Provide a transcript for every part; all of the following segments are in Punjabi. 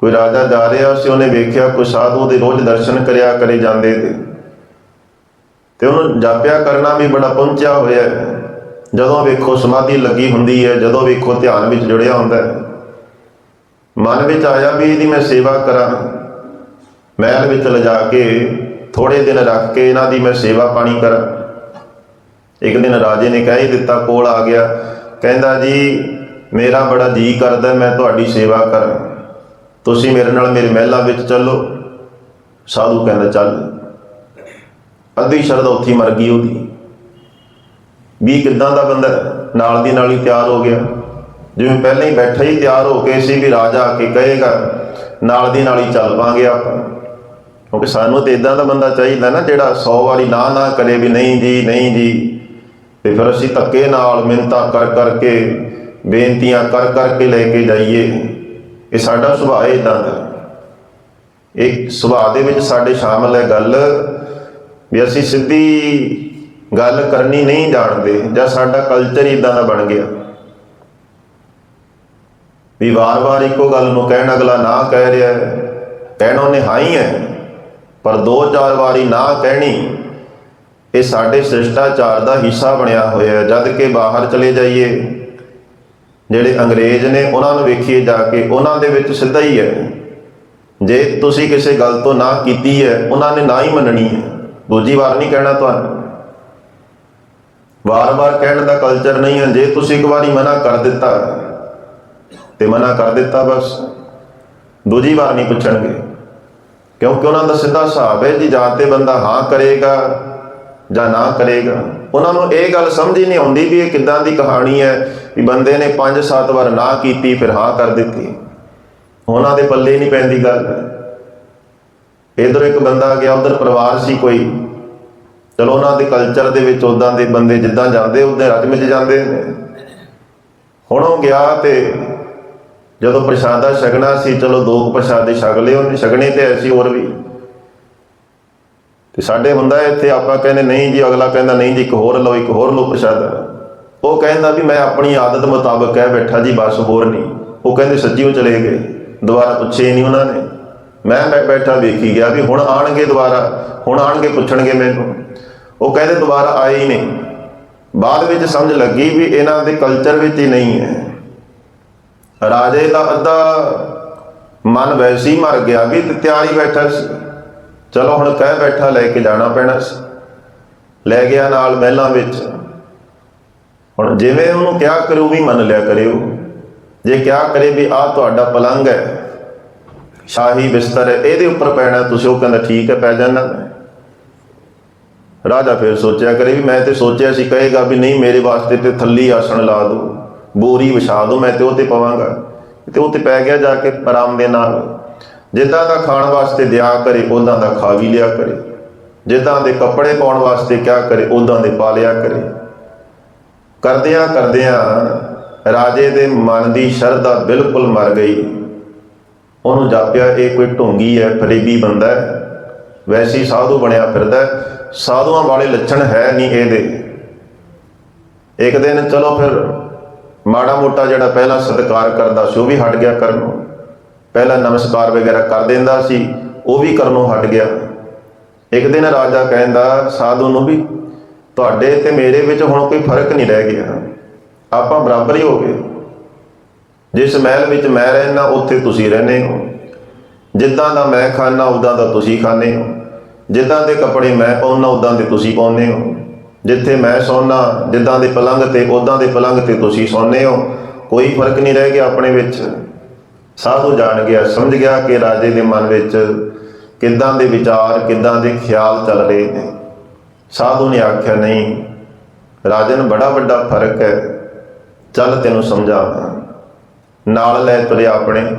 ਕੋਈ ਰਾਜਾ ਜਾ ਰਿਹਾ ਸੀ, ਉਹਨੇ ਵੇਖਿਆ ਕੋਈ ਸਾਧੂ ਦੇ ਰੋਜ਼ ਦਰਸ਼ਨ ਕਰਿਆ ਕਰੇ ਜਾਂਦੇ ਤੇ। ਤੇ ਉਹਨੂੰ ਜਾਪਿਆ ਕਰਨਾ ਵੀ ਬੜਾ ਪਹੁੰਚਿਆ ਹੋਇਆ ਜਦੋਂ ਵੇਖੋ ਸਮਾਧੀ ਲੱਗੀ ਹੁੰਦੀ ਹੈ, ਜਦੋਂ ਵੇਖੋ ਧਿਆਨ ਵਿੱਚ ਜੁੜਿਆ ਹੁੰਦਾ ਹੈ। ਮਨ ਵਿੱਚ ਆਇਆ ਵੀ ਇਹਦੀ ਮੈਂ ਸੇਵਾ ਕਰਾਂ। ਮਹਿਲ ਵਿੱਚ ਲਿਜਾ ਕੇ ਥੋੜੇ ਦਿਨ ਰੱਖ ਕੇ ਇਹਨਾਂ ਦੀ ਮੈਂ ਸੇਵਾ ਪਾਣੀ ਕਰਾਂ। ਇੱਕ ਦਿਨ ਰਾਜੇ ਨੇ ਕਹਿ ਹੀ ਦਿੱਤਾ, ਕੋਲ ਆ ਗਿਆ। ਕਹਿੰਦਾ ਜੀ, ਮੇਰਾ ਬੜਾ ਜੀ ਕਰਦਾ, ਮੈਂ ਤੁਹਾਡੀ ਸੇਵਾ ਕਰਾਂ। ਤੁਸੀਂ ਮੇਰੇ ਨਾਲ ਮੇਰੇ ਮਹਿਲਾ ਵਿੱਚ ਚੱਲੋ। ਸਾਧੂ ਕਹਿੰਦਾ, ਚੱਲ। ਅੱਧੀ ਸ਼ਰਦ ਉੱਥੇ ਮਰ ਗਈ ਉਹਦੀ। ਵੀ ਕਿੱਦਾਂ ਦਾ ਬੰਦਾ ਨਾਲ ਦੀ ਨਾਲ ਹੀ ਤਿਆਰ ਹੋ ਗਿਆ। ਜਿਵੇਂ ਪਹਿਲਾਂ ਹੀ ਬੈਠਾ ਹੀ ਤਿਆਰ ਹੋ ਕੇ ਸੀ ਵੀ ਰਾਜਾ ਆ ਕੇ ਕਹੇਗਾ, ਨਾਲ ਦੀ ਨਾਲ ਹੀ ਚੱਲ ਪਾਂਗੇ ਆਪਾਂ। ਕਿਉਂਕਿ ਸਾਨੂੰ ਤੇ ਇਦਾਂ ਦਾ ਬੰਦਾ ਚਾਹੀਦਾ ਨਾ, ਜਿਹੜਾ 100 ਵਾਰੀ ਨਾ ਨਾ ਕਰੇ ਵੀ ਨਹੀਂ ਜੀ ਨਹੀਂ ਜੀ। ਤੇ ਫਿਰ ਅਸੀਂ ਧੱਕੇ ਨਾਲ ਮਿੰਤਾ ਕਰ ਕਰਕੇ ਬੇਨਤੀਆਂ ਕਰ ਕਰਕੇ ਲੈ ਕੇ ਜਾਈਏ। ਇਹ ਸਾਡਾ ਸੁਭਾਅ ਇਦਾਂ ਦਾ। ਇੱਕ ਸੁਭਾਅ ਦੇ ਵਿੱਚ ਸਾਡੇ ਸ਼ਾਮਲ ਹੈ ਗੱਲ ਵੀ ਅਸੀਂ ਸਿੱਧੀ ਗੱਲ ਕਰਨੀ ਨਹੀਂ ਜਾਣਦੇ ਜਾਂ ਸਾਡਾ ਕਲਚਰ ਇਦਾਂ ਦਾ ਬਣ ਗਿਆ। ਵੀ ਵਾਰ-ਵਾਰ ਇੱਕੋ ਗੱਲ ਨੂੰ ਕਹਿਣ ਅਗਲਾ ਨਾ ਕਹਿ ਰਿਹਾ ਹੈ, ਕਹਿਣ ਉਹਨੇ ਹਾਂ ਹੀ ਹੈ, ਪਰ ਦੋ ਚਾਰ ਵਾਰੀ ਨਾ ਕਹਿਣੀ, ਇਹ ਸਾਡੇ ਸਿਸ਼ਟਾਚਾਰ ਦਾ ਹਿੱਸਾ ਬਣਿਆ ਹੋਇਆ ਹੈ। ਜਦ ਕਿ ਬਾਹਰ ਚਲੇ ਜਾਈਏ ਜਿਹੜੇ ਅੰਗਰੇਜ਼ ਨੇ ਉਹਨਾਂ ਨੂੰ ਵੇਖੀਏ ਜਾ ਕੇ, ਉਹਨਾਂ ਦੇ ਵਿੱਚ ਸਿੱਧਾ ਹੀ ਹੈ। ਜੇ ਤੁਸੀਂ ਕਿਸੇ ਗੱਲ ਤੋਂ ਨਾ ਕੀਤੀ ਹੈ, ਉਹਨਾਂ ਨੇ ਨਾ ਹੀ ਮੰਨਣੀ ਹੈ। ਦੂਜੀ ਵਾਰ ਨਹੀਂ ਕਹਿਣਾ ਤੁਹਾਨੂੰ। ਵਾਰ-ਵਾਰ ਕਹਿਣ ਦਾ ਕਲਚਰ ਨਹੀਂ ਹੈ। ਜੇ ਤੁਸੀਂ ਇੱਕ ਵਾਰੀ ਮਨਾ ਕਰ ਦਿੱਤਾ ਤੇ ਮਨਾ ਕਰ ਦਿੱਤਾ ਬਸ, ਦੂਜੀ ਵਾਰ ਨਹੀਂ ਪੁੱਛਣਗੇ। ਕਿਉਂਕਿ ਉਹਨਾਂ ਦਾ ਸਿੱਧਾ ਹਿਸਾਬ ਹੈ ਜੀ, ਜਾਂ ਤੇ ਬੰਦਾ ਹਾਂ ਕਰੇਗਾ ਜਾਂ ਨਾ ਕਰੇਗਾ। ਉਹਨਾਂ ਨੂੰ ਇਹ ਗੱਲ ਸਮਝ ਹੀ ਨਹੀਂ ਆਉਂਦੀ ਵੀ ਇਹ ਕਿੱਦਾਂ ਦੀ ਕਹਾਣੀ ਹੈ। ਵੀ ਬੰਦੇ ਨੇ 5-7 ਵਾਰ ਨਾ ਕੀਤੀ, ਫਿਰ ਹਾਂ ਕਰ ਦਿੱਤੀ। ਉਹਨਾਂ ਦੇ ਪੱਲੇ ਨਹੀਂ ਪੈਂਦੀ ਗੱਲ। ਇਧਰ ਇੱਕ ਬੰਦਾ ਗਿਆ, ਉਧਰ ਪਰਿਵਾਰ ਸੀ ਕੋਈ। ਚਲੋ ਉਹਨਾਂ ਦੇ ਕਲਚਰ ਦੇ ਵਿੱਚ ਉਦਾਂ ਦੇ ਬੰਦੇ ਜਿੱਦਾਂ ਜਾਂਦੇ ਉਹਦੇ ਰਜ ਵਿੱਚ ਜਾਂਦੇ ਹੁਣ ਉਹ ਗਿਆ ਤੇ ਜਦੋਂ ਪ੍ਰਸ਼ਾਦਾ ਛਕਣਾ ਸੀ, ਚਲੋ ਦੋ ਪ੍ਰਸ਼ਾਦੇ ਛਕ ਲਏ ਉਹਨੇ, ਛਕਣੇ ਤੇ ਐਸੀ ਹੋਰ ਵੀ। ਤੇ ਸਾਡੇ ਹੁੰਦਾ ਇੱਥੇ, ਆਪਾਂ ਕਹਿੰਦੇ, ਨਹੀਂ ਜੀ, ਅਗਲਾ ਕਹਿੰਦਾ, ਨਹੀਂ ਜੀ, ਇੱਕ ਹੋਰ ਲਓ, ਇੱਕ ਹੋਰ ਲਓ ਪ੍ਰਸ਼ਾਦਾ। ਉਹ ਕਹਿੰਦਾ ਵੀ ਮੈਂ ਆਪਣੀ ਆਦਤ ਮੁਤਾਬਕ ਕਹਿ ਬੈਠਾ ਜੀ, ਬਸ ਹੋਰ ਨਹੀਂ। ਉਹ ਕਹਿੰਦੇ ਸੱਜੀਓ ਚਲੇ ਗਏ। ਦੁਬਾਰਾ ਪੁੱਛੇ ਨਹੀਂ ਉਹਨਾਂ ਨੇ। ਮੈਂ ਬੈਠਾ ਵੇਖੀ ਗਿਆ ਵੀ ਹੁਣ ਆਣਗੇ ਦੁਬਾਰਾ। ਹੁਣ ਆਣਗੇ, ਪੁੱਛਣਗੇ ਮੈਨੂੰ। ਉਹ ਕਹਿੰਦੇ ਦੁਬਾਰਾ ਆਏ ਹੀ ਨਹੀਂ। ਬਾਅਦ ਵਿੱਚ ਸਮਝ ਲੱਗੀ ਵੀ ਇਹਨਾਂ ਦੇ ਕਲਚਰ ਵਿੱਚ ਹੀ ਨਹੀਂ ਹੈ। ਰਾਜੇ ਦਾ ਅੱਧਾ ਮਨ ਵੈਸੇ ਹੀ ਮਰ ਗਿਆ ਵੀ ਤਿਆਰੀ ਬੈਠਾ ਸੀ। ਚਲੋ ਹੁਣ ਕਹਿ ਬੈਠਾ ਲੈ ਕੇ ਜਾਣਾ ਪੈਣਾ ਸੀ। ਲੈ ਗਿਆ ਨਾਲ ਮਹਿਲਾਂ ਵਿੱਚ। ਹੁਣ ਜਿਵੇਂ ਉਹਨੂੰ ਕਿਹਾ ਕਰਿਓ ਵੀ ਮੰਨ ਲਿਆ ਕਰਿਓ। ਜੇ ਕਿਹਾ ਕਰੇ ਵੀ ਆਹ ਤੁਹਾਡਾ ਪਲੰਗ ਹੈ, ਸ਼ਾਹੀ ਬਿਸਤਰ ਹੈ, ਇਹਦੇ ਉੱਪਰ ਪੈਣਾ, ਤੁਸੀਂ ਉਹ ਕਹਿੰਦਾ ਠੀਕ ਹੈ, ਪੈ ਜਾਣਾ ਰਾਜਾ ਫਿਰ ਸੋਚਿਆ ਕਰੇ ਵੀ ਮੈਂ ਤੇ ਸੋਚਿਆ ਸੀ, ਕਹੇਗਾ ਵੀ ਨਹੀਂ, ਮੇਰੇ ਵਾਸਤੇ ਤੇ ਥੱਲੀ ਆਸਣ ਲਾ ਦੋ ਬੋਰੀ ਵਿਛਾ ਦੋ ਮੈਂ ਤੇ ਉਹ ਤੇ ਪਵਾਂਗਾ। ਤੇ ਉਹ ਤੇ ਪੈ ਗਿਆ ਜਾ ਕੇ ਆਰਾਮ ਦੇ ਨਾਲ। ਜਿੱਦਾਂ ਦਾ ਖਾਣ ਵਾਸਤੇ ਦਿਆ ਕਰੇ ਉਦਾਂ ਦਾ ਖਾ ਵੀ ਲਿਆ ਕਰੇ। ਜਿੱਦਾਂ ਦੇ ਕੱਪੜੇ ਪਾਉਣ ਵਾਸਤੇ ਕਿਆ ਕਰੇ ਉਦਾਂ ਦੇ ਪਾ ਲਿਆ ਕਰੇ। ਕਰਦਿਆਂ ਕਰਦਿਆਂ ਰਾਜੇ ਦੇ ਮਨ ਦੀ ਸ਼ਰਧਾ ਬਿਲਕੁਲ ਮਰ ਗਈ। ਉਹਨੂੰ ਜਾਪਿਆ, ਇਹ ਕੋਈ ਢੋਂਗੀ ਹੈ, ਫਰੇਬੀ ਬੰਦਾ ਹੈ। ਵੈਸੀ ਸਾਧੂ ਬਣਿਆ ਫਿਰਦਾ ਸਾਧੂਆਂ ਵਾਲੇ ਲੱਛਣ ਹੈ ਨਹੀਂ ਇਹਦੇ। ਇੱਕ ਦਿਨ ਚਲੋ ਫਿਰ ਮਾੜਾ ਮੋਟਾ ਜਿਹੜਾ ਪਹਿਲਾਂ ਸਤਿਕਾਰ ਕਰਦਾ ਸੀ, ਉਹ ਵੀ ਹਟ ਗਿਆ ਕਰਨੋਂ ਪਹਿਲਾਂ ਨਮਸਕਾਰ ਵਗੈਰਾ ਕਰ ਦਿੰਦਾ ਸੀ, ਉਹ ਵੀ ਕਰਨੋਂ ਹਟ ਗਿਆ। ਇੱਕ ਦਿਨ ਰਾਜਾ ਕਹਿੰਦਾ, ਸਾਧੂ ਨੂੰ ਵੀ ਤੁਹਾਡੇ ਤੇ ਮੇਰੇ ਵਿੱਚ ਹੁਣ ਕੋਈ ਫ਼ਰਕ ਨਹੀਂ ਰਹਿ ਗਿਆ। ਆਪਾਂ ਬਰਾਬਰ ਹੀ ਹੋ ਗਏ। ਜਿਸ ਮਹਿਲ ਵਿੱਚ ਮੈਂ ਰਹਿਣਾ ਉੱਥੇ ਤੁਸੀਂ ਰਹਿੰਦੇ ਹੋ। ਜਿੱਦਾਂ ਦਾ ਮੈਂ ਖਾਣਾ ਉਦਾਂ ਦਾ ਤੁਸੀਂ ਖਾਂਦੇ ਹੋ। ਜਿੱਦਾਂ ਦੇ ਕੱਪੜੇ ਮੈਂ ਪਾਉਣਾ ਉਦਾਂ ਦੇ ਤੁਸੀਂ ਪਾਉਂਦੇ ਹੋ। ਜਿੱਥੇ ਮੈਂ ਸੌਣਾ ਜਿੱਦਾਂ ਦੇ ਪਲੰਘ ਤੇ, ਉਦਾਂ ਦੇ ਪਲੰਘ ਤੇ ਤੁਸੀਂ ਸੌਂਦੇ ਹੋ। ਕੋਈ ਫ਼ਰਕ ਨਹੀਂ ਰਹਿ ਗਿਆ ਆਪਣੇ ਵਿੱਚ। ਸਾਧੂ ਜਾਣ ਗਿਆ, ਸਮਝ ਗਿਆ ਕਿ ਰਾਜੇ ਦੇ ਮਨ ਵਿੱਚ ਕਿੱਦਾਂ ਦੇ ਵਿਚਾਰ, ਕਿੱਦਾਂ ਦੇ ਖਿਆਲ ਚੱਲ ਰਹੇ ਨੇ। ਸਾਧੂ ਨੇ ਆਖਿਆ, ਨਹੀਂ ਰਾਜਨ ਬੜਾ ਵੱਡਾ ਫ਼ਰਕ ਹੈ। ਚੱਲ ਤੈਨੂੰ ਸਮਝਾਵਾਂ। ਨਾਲ ਲੈ ਤੁਰਿਆ ਆਪਣੇ।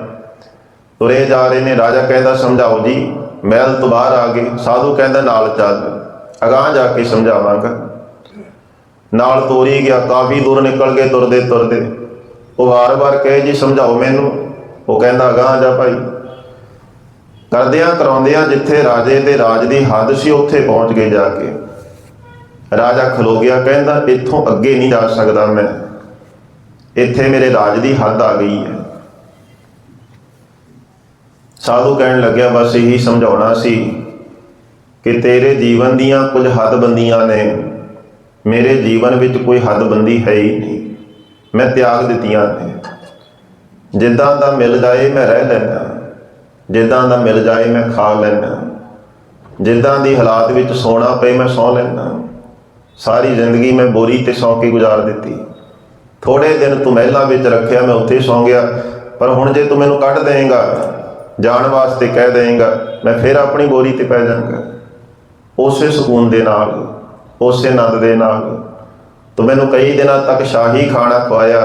ਤੁਰੇ ਜਾ ਰਹੇ ਨੇ। ਰਾਜਾ ਕਹਿੰਦਾ, ਸਮਝਾਓ ਜੀ, ਮਹਿਲ ਤੋਂ ਬਾਹਰ ਆ ਗਏ ਸਾਧੂ ਕਹਿੰਦਾ, ਨਾਲ ਚੱਲ। ਅਗਾਹ ਜਾ ਕੇ ਸਮਝਾਵਾਂਗਾ। ਨਾਲ ਤੋਰੀ ਗਿਆ, ਕਾਫੀ ਦੂਰ ਨਿਕਲ ਗਏ ਤੁਰਦੇ ਤੁਰਦੇ। ਉਹ ਵਾਰ-ਵਾਰ ਕਹੇ, ਜੀ, ਸਮਝਾਓ ਮੈਨੂੰ। ਉਹ ਕਹਿੰਦਾ, ਅਗਾਹ ਜਾ ਭਾਈ। ਕਰਦਿਆਂ ਕਰਾਉਂਦਿਆਂ ਜਿੱਥੇ ਰਾਜੇ ਤੇ ਰਾਜ ਦੀ ਹੱਦ ਸੀ, ਉੱਥੇ ਪਹੁੰਚ ਗਏ ਜਾ ਕੇ। ਰਾਜਾ ਖਲੋ ਗਿਆ ਕਹਿੰਦਾ, ਇੱਥੋਂ ਅੱਗੇ ਨਹੀਂ ਜਾ ਸਕਦਾ ਮੈਂ। ਇੱਥੇ ਮੇਰੇ ਰਾਜ ਦੀ ਹੱਦ ਆ ਗਈ ਹੈ। ਸਾਧੂ ਕਹਿਣ ਲੱਗਿਆ, ਬਸ ਇਹੀ ਸਮਝਾਉਣਾ ਸੀ ਕਿ ਤੇਰੇ ਜੀਵਨ ਦੀਆਂ ਕੁਝ ਹੱਦਬੰਦੀਆਂ ਨੇ। ਮੇਰੇ ਜੀਵਨ ਵਿੱਚ ਕੋਈ ਹੱਦਬੰਦੀ ਹੈ ਹੀ ਨਹੀਂ। ਮੈਂ ਤਿਆਗ ਦਿੱਤੀਆਂ ਨੇ। ਜਿੱਦਾਂ ਦਾ ਮਿਲ ਜਾਏ ਮੈਂ ਰਹਿ ਲੈਂਦਾ। ਜਿੱਦਾਂ ਦਾ ਮਿਲ ਜਾਏ ਮੈਂ ਖਾ ਲੈਂਦਾ। ਜਿੱਦਾਂ ਦੀ ਹਾਲਾਤ ਵਿੱਚ ਸੋਣਾ ਪਏ ਮੈਂ ਸੌ ਲੈਂਦਾ। ਸਾਰੀ ਜ਼ਿੰਦਗੀ ਮੈਂ ਬੋਰੀ ਤੇ ਸੌਂ ਕੇ ਗੁਜ਼ਾਰ ਦਿੱਤੀ। ਥੋੜੇ ਦਿਨ ਤੂੰ ਮਹਿਲਾਂ ਵਿੱਚ ਰੱਖਿਆ, ਮੈਂ ਉੱਥੇ ਸੌਂ ਗਿਆ ਪਰ ਹੁਣ ਜੇ ਤੂੰ ਮੈਨੂੰ ਕੱਢ ਦੇਂਗਾ ਜਾਣ ਵਾਸਤੇ ਕਹਿ ਦੇਂਗਾ ਮੈਂ ਫਿਰ ਆਪਣੀ ਬੋਰੀ ਤੇ ਪੈ ਜਾਵਾਂਗਾ। ਉਸੇ ਸਕੂਨ ਦੇ ਨਾਲ, ਉਸੇ ਆਨੰਦ ਦੇ ਨਾਲ। ਤੂੰ ਮੈਨੂੰ ਕਈ ਦਿਨਾਂ ਤੱਕ ਸ਼ਾਹੀ ਖਾਣਾ ਖਵਾਇਆ,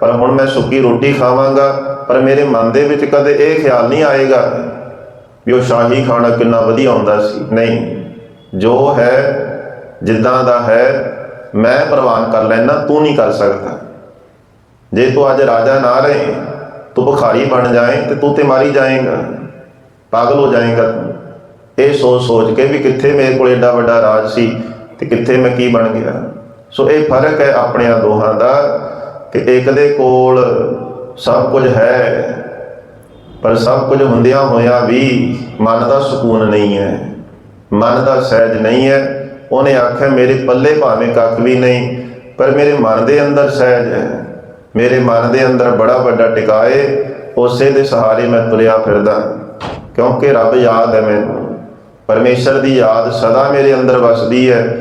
ਪਰ ਹੁਣ ਮੈਂ ਸੁੱਕੀ ਰੋਟੀ ਖਾਵਾਂਗਾ, ਪਰ ਮੇਰੇ ਮਨ ਦੇ ਵਿੱਚ ਕਦੇ ਇਹ ਖਿਆਲ ਨਹੀਂ ਆਏਗਾ ਵੀ ਉਹ ਸ਼ਾਹੀ ਖਾਣਾ ਕਿੰਨਾ ਵਧੀਆ ਹੁੰਦਾ ਸੀ। ਨਹੀਂ, ਜੋ ਹੈ ਜਿੱਦਾਂ ਦਾ ਹੈ, ਮੈਂ ਪ੍ਰਵਾਨ ਕਰ ਲੈਣਾ ਤੂੰ ਨਹੀਂ ਕਰ ਸਕਦਾ। ਜੇ ਤੂੰ ਅੱਜ ਰਾਜਾ ਨਾ ਰਹੇ, ਤੂੰ ਭਿਖਾਰੀ ਬਣ ਜਾਏ ਤੇ ਤੂੰ ਤੇ ਮਾਰੀ ਜਾਏਗਾ, ਪਾਗਲ ਹੋ ਜਾਏਗਾ ਇਹ ਸੋਚ ਸੋਚ ਕੇ ਵੀ ਕਿੱਥੇ ਮੇਰੇ ਕੋਲ ਏਡਾ ਵੱਡਾ ਰਾਜ ਸੀ ਤੇ ਕਿੱਥੇ ਮੈਂ ਕੀ ਬਣ ਗਿਆ। ਸੋ ਇਹ ਫ਼ਰਕ ਹੈ ਆਪਣਿਆਂ ਦੋਹਾਂ ਦਾ ਕਿ ਇੱਕ ਦੇ ਕੋਲ ਸਭ ਕੁਝ ਹੈ, ਪਰ ਸਭ ਕੁਝ ਹੁੰਦਿਆਂ ਹੋਇਆਂ ਵੀ ਮਨ ਦਾ ਸਕੂਨ ਨਹੀਂ ਹੈ, ਮਨ ਦਾ ਸਹਿਜ ਨਹੀਂ ਹੈ। ਉਹਨੇ ਆਖਿਆ, ਮੇਰੇ ਪੱਲੇ ਭਾਵੇਂ ਕੱਖ ਵੀ ਨਹੀਂ, ਪਰ ਮੇਰੇ ਮਨ ਦੇ ਅੰਦਰ ਸਹਿਜ ਹੈ। ਮੇਰੇ ਮਨ ਦੇ ਅੰਦਰ ਬੜਾ ਵੱਡਾ ਟਿਕਾਏ ਉਸੇ ਦੇ ਸਹਾਰੇ ਮੈਂ ਤੁਰਿਆ ਫਿਰਦਾ, ਕਿਉਂਕਿ ਰੱਬ ਯਾਦ ਹੈ ਮੈਨੂੰ। ਪਰਮੇਸ਼ਰ ਦੀ ਯਾਦ ਸਦਾ ਮੇਰੇ ਅੰਦਰ ਵਸਦੀ ਹੈ।